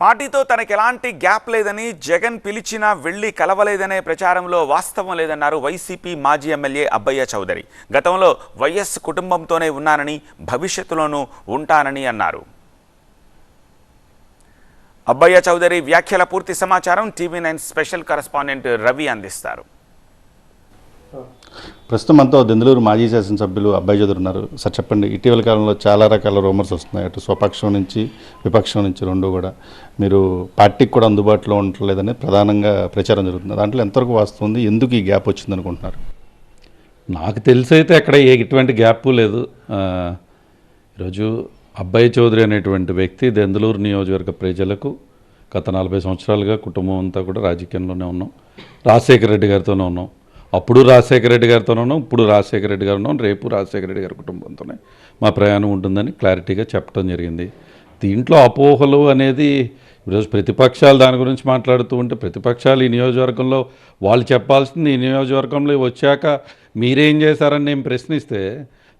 పార్టీతో తనకు ఎలాంటి గ్యాప్ లేదని జగన్ పిలిచినా వెళ్ళి కలవలేదనే ప్రచారంలో వాస్తవం లేదన్నారు వైసీపీ మాజీ ఎమ్మెల్యే అబ్బయ్య చౌదరి. గతంలో వైఎస్ కుటుంబంతోనే ఉన్నానని భవిష్యత్తులోనూ ఉంటానని అన్నారు. అబ్బయ్య చౌదరి వ్యాఖ్యల పూర్తి సమాచారం TV nine special correspondent Ravi అందిస్తారు. ప్రస్తుతం అంతా దెందులూరు మాజీ శాసనసభ్యులు అబ్బాయి చదువు ఉన్నారు. సార్ చెప్పండి ఇటీవల కాలంలో చాలా రకాల రూమర్స్ వస్తున్నాయి. అటు స్వపక్షం నుంచి విపక్షం నుంచి రెండు కూడా. మీరు పార్టీకి కూడా అందుబాటులో ఉండలేదని ప్రధానంగా ప్రచారం జరుగుతుంది. దాంట్లో ఎంతవరకు వాస్తుంది ఎందుకు ఈ గ్యాప్ వచ్చింది అనుకుంటున్నారు? నాకు తెలిసి అయితే అక్కడ ఏ ఎటువంటి గ్యాప్ లేదు. ఈరోజు అబ్బాయి చౌదరి అనేటువంటి వ్యక్తి దెందులూరు నియోజకవర్గ ప్రజలకు గత నలభై సంవత్సరాలుగా కుటుంబం అంతా కూడా రాజకీయంలోనే ఉన్నాం. రాజశేఖర రెడ్డి గారితోనే ఉన్నాం. అప్పుడు రాజశేఖర రెడ్డి గారితోనే ఉన్నాం ఇప్పుడు రాజశేఖర రెడ్డి గారు ఉన్నాం రేపు రాజశేఖర రెడ్డి గారి కుటుంబంతోనే మా ప్రయాణం ఉంటుందని క్లారిటీగా చెప్పడం జరిగింది. దీంట్లో అపోహలు అనేది ఈరోజు ప్రతిపక్షాలు దాని గురించి మాట్లాడుతూ ఉంటే ప్రతిపక్షాలు ఈ నియోజకవర్గంలో వాళ్ళు చెప్పాల్సింది ఈ నియోజకవర్గంలో వచ్చాక మీరేం చేశారని నేను ప్రశ్నిస్తే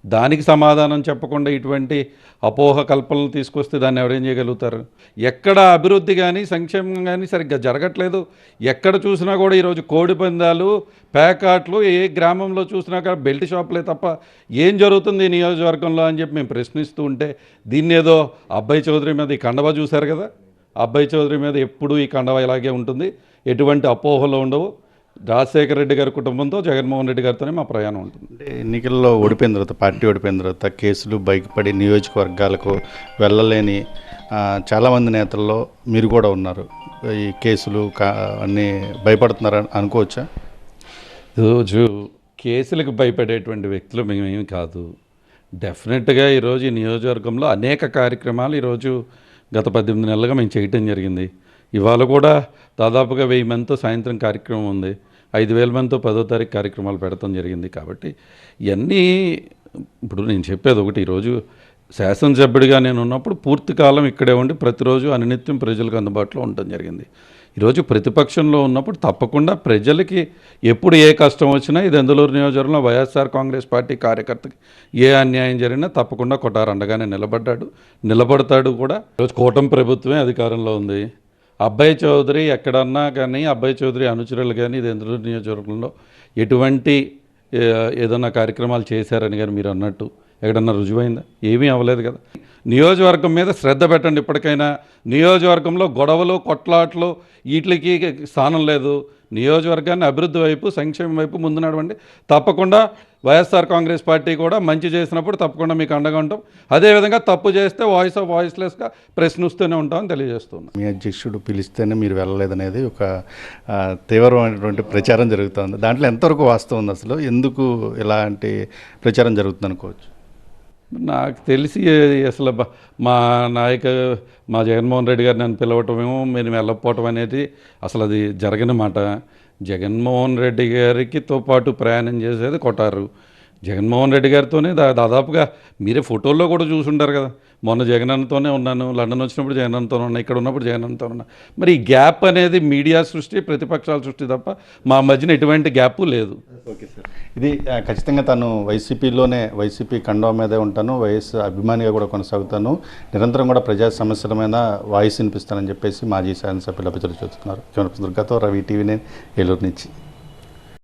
దానికి సమాధానం చెప్పకుండా ఇటువంటి అపోహ కల్పనలు తీసుకొస్తే దాన్ని ఎవరేం చేయగలుగుతారు? ఎక్కడ అభివృద్ధి కానీ సంక్షేమం కానీ సరిగ్గా జరగట్లేదు. ఎక్కడ చూసినా కూడా ఈరోజు కోడి పందాలు ప్యాకాట్లు ఏ గ్రామంలో చూసినా కూడా బెల్ట్ షాపులే తప్ప ఏం జరుగుతుంది ఈ నియోజకవర్గంలో అని చెప్పి మేము ప్రశ్నిస్తూ ఉంటే దీన్ని ఏదో అబ్బాయి చౌదరి మీద ఈ కండవ చూశారు కదా? అబ్బాయి చౌదరి మీద ఎప్పుడూ ఈ కండవ ఇలాగే ఉంటుంది. ఎటువంటి అపోహలు ఉండవు. రాజశేఖర రెడ్డి గారి కుటుంబంతో జగన్మోహన్ రెడ్డి గారితోనే మా ప్రయాణం ఉంటుంది. అంటే ఎన్నికల్లో ఓడిపోయిన తర్వాత పార్టీ ఓడిపోయిన తర్వాత కేసులు బయటపడి నియోజకవర్గాలకు వెళ్ళలేని చాలామంది నేతల్లో మీరు కూడా ఉన్నారు. ఈ కేసులు కా అన్నీ భయపడుతున్నారని అనుకోవచ్చా? ఈరోజు కేసులకు భయపడేటువంటి వ్యక్తులు మేమేమి కాదు. డెఫినెట్గా ఈరోజు ఈ నియోజకవర్గంలో అనేక కార్యక్రమాలు ఈరోజు గత పద్దెనిమిది నెలలుగా మేము చేయటం జరిగింది. ఇవాళ కూడా దాదాపుగా వెయ్యి మందితో సాయంత్రం కార్యక్రమం ఉంది. ఐదు వేల మందితో పదో తారీఖు కార్యక్రమాలు పెడతాం జరిగింది కాబట్టి ఇవన్నీ ఇప్పుడు నేను చెప్పేది ఒకటి ఈరోజు శాసనసభ్యుడిగా నేను ఉన్నప్పుడు పూర్తి కాలం ఇక్కడే ఉండి ప్రతిరోజు అనినిత్యం ప్రజలకు అందుబాటులో ఉండటం జరిగింది. ఈరోజు ప్రతిపక్షంలో ఉన్నప్పుడు తప్పకుండా ప్రజలకి ఎప్పుడు ఏ కష్టం వచ్చినా ఇది ఎందులూరు నియోజకవర్గంలో వైఎస్ఆర్ కాంగ్రెస్ పార్టీ కార్యకర్తకి ఏ అన్యాయం జరిగినా తప్పకుండా కొట్టారు అండగానే నిలబడ్డాడు నిలబడతాడు కూడా. ఈరోజు కూటమి ప్రభుత్వమే అధికారంలో ఉంది. అబ్బాయి చౌదరి ఎక్కడన్నా కానీ అబ్బాయి చౌదరి అనుచరులు కానీ ఇది ఎందులూరు నియోజకవర్గంలో ఎటువంటి ఏదన్నా కార్యక్రమాలు చేశారని కానీ మీరు అన్నట్టు ఎక్కడన్నా రుజువైందా? ఏమీ అవ్వలేదు కదా. నియోజకవర్గం మీద శ్రద్ధ పెట్టండి ఇప్పటికైనా. నియోజకవర్గంలో గొడవలు కొట్లాట్లు వీటికి స్థానం లేదు. నియోజకవర్గాన్ని అభివృద్ధి వైపు సంక్షేమం వైపు ముందు నడవండి. తప్పకుండా వైఎస్ఆర్ కాంగ్రెస్ పార్టీ కూడా మంచి చేసినప్పుడు తప్పకుండా మీకు అండగా ఉంటాం. అదేవిధంగా తప్పు చేస్తే వాయిస్ ఆఫ్ వాయిస్లెస్గా ప్రశ్నిస్తూనే ఉంటామని తెలియజేస్తున్నాం మీ అధ్యక్షుడు పిలిస్తేనే మీరు వెళ్ళలేదనేది ఒక తీవ్రమైనటువంటి ప్రచారం జరుగుతుంది. దాంట్లో ఎంతవరకు వాస్తవం ఉంది అసలు? ఎందుకు ఇలాంటి ప్రచారం జరుగుతుంది అనుకోవచ్చు నాకు తెలిసి అసలు మా నాయక మా జగన్మోహన్ రెడ్డి గారు నన్ను పిలవటమేమో నేను వెళ్ళకపోవటం అనేది అసలు అది జరగని మాట. జగన్మోహన్ రెడ్డి గారికితో పాటు ప్రయాణం చేసేది కొట్టారు. జగన్మోహన్ రెడ్డి గారితోనే దా దాదాపుగా మీరే ఫోటోల్లో కూడా చూసుంటారు కదా. మొన్న జగనన్నతోనే ఉన్నాను లండన్ వచ్చినప్పుడు జగనన్నతో ఉన్నా ఇక్కడ ఉన్నప్పుడు జగనన్నతో ఉన్నా. మరి ఈ గ్యాప్ అనేది మీడియా సృష్టి ప్రతిపక్షాల సృష్టి తప్ప మా మధ్యన ఎటువంటి గ్యాప్ లేదు. Okay sir. ఇది ఖచ్చితంగా తను వైసీపీలోనే వైసీపీ కండవ మీదే ఉంటాను వైఎస్ అభిమానిగా కూడా కొనసాగుతాను. నిరంతరం కూడా ప్రజా సమస్యల మీద వాయిస్ వినిపిస్తానని చెప్పేసి మాజీ శాసనసభ్యులు అభిచరు చూస్తున్నారు కెమెరా దుర్గాతో రవి టీవీ నేను ఏలూరు నుంచి.